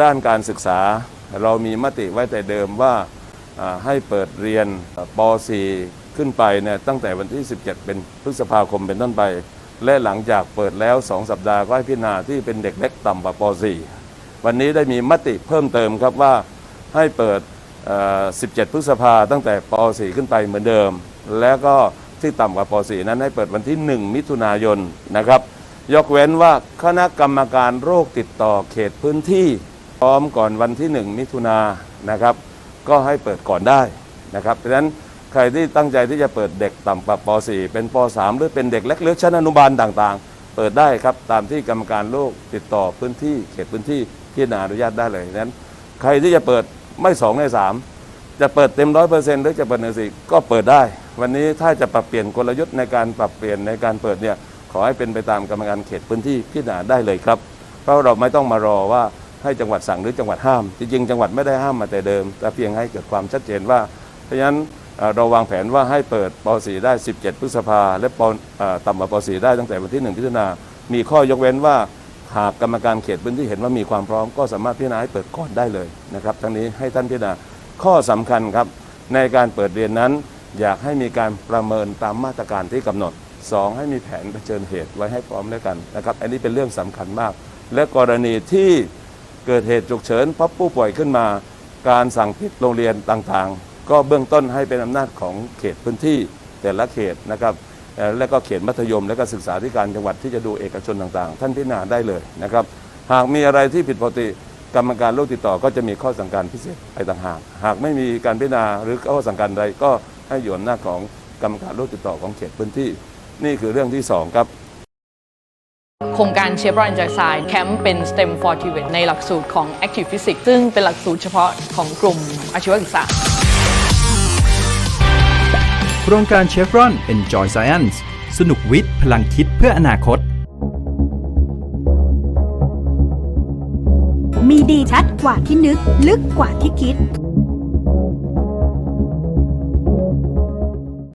ด้านการศึกษา เรามีมติไว้แต่เดิมว่าให้เปิดเรียนป .4 ขึ้นไปเนี่ยตั้งแต่วันที่ 17 เป็นพฤษภาคมเป็นต้นไป และหลังจากเปิดแล้ว 2 สัปดาห์ก็ให้พิจารณาที่เป็นเด็กเล็กต่ำกว่าป .4 วันนี้ได้มีมติเพิ่มเติมครับว่าให้เปิด 17 พฤษภาตั้งแต่ป .4 ขึ้นไปเหมือนเดิม แล้วก็ที่ต่ำกว่าป .4 นั้นให้เปิดวันที่ 1 มิถุนายนนะครับ ยกเว้นว่าคณะกรรมการโรคติดต่อเขตพื้นที่ พร้อมก่อนวันที่ 1 มิถุนานะครับ ก็ให้เปิดก่อนได้นะครับเพราะฉะนั้นใครที่ตั้งใจที่จะเปิดเด็กต่ำกว่าป .4 เป็นป .3 หรือเป็นเด็กเล็กหรือชั้นอนุบาลต่างๆ เปิดได้ครับตามที่กรรมการโรคติดต่อพื้นที่เขตพื้นที่ที่นาอนุญาตได้เลยนั้น ใครที่จะเปิดไม่สองในสามจะเปิดเต็มร้อยเปอร์เซ็นต์หรือจะเปิดหนึ่งสี่ก็เปิดได้ วันนี้ถ้าจะปรับเปลี่ยนกลยุทธ์ในการปรับเปลี่ยนในการเปิดเนี่ยขอให้เป็นไปตามกรรมการเขตพื้นที่พิจารณาได้เลยครับ เพราะเราไม่ต้องมารอว่า ให้จังหวัดสั่งหรือจังหวัดห้าม จริงๆจังหวัดไม่ได้ห้ามมาแต่เดิม แต่เพียงให้เกิดความชัดเจนว่า เพราะฉะนั้นเราวางแผนว่าให้เปิดป .4 ได้ 17 พฤษภาและปต่ำกว่าป .4 ได้ตั้งแต่วันที่ 1 พิจารณา มีข้อยกเว้นว่าหากกรรมการเขตพื้นที่เห็นว่ามีความพร้อมก็สามารถพิจารณาให้เปิดก่อนได้เลยนะครับ ทั้งนี้ให้ท่านพิจารณาข้อสำคัญครับในการเปิดเรียนนั้น อยากให้มีการประเมินตามมาตรการที่กำหนด 2 ให้มีแผนเผชิญเหตุไว้ให้พร้อมด้วยกันนะครับ อันนี้เป็นเรื่องสำคัญมาก และกรณีที่ เกิดเหตุฉุกเฉินพบผู้ป่วยขึ้นมา การสั่งปิดโรงเรียนต่างๆ ก็เบื้องต้นให้เป็นอำนาจของเขตพื้นที่แต่ละเขตนะครับและก็เขตมัธยม และก็ศึกษาธิการจังหวัดที่จะดูเอกชนต่างๆ ท่านพิจารณาได้เลยนะครับ หากมีอะไรที่ผิดปกติกรรมการโรคติดต่อก็จะมีข้อสั่งการพิเศษไปต่างหาก หากไม่มีการพิจารณาหรือข้อสั่งการใดก็ให้อยู่อำนาจของกรรมการโรคติดต่อของเขตพื้นที่ นี่คือเรื่องที่สองครับ โครงการเชฟรอนจ s ายแคมป์เป็น STEM for t i v e t ในหลักสูตรของ Active Physics ซึ่งเป็นหลักสูตรเฉพาะของกลุ่มอาชีวศึกษา โครงการเชฟรอน Enjoy Science สนุกวิทย์ พลังคิดเพื่ออนาคต มีดีชัดกว่าที่นึก ลึกกว่าที่คิด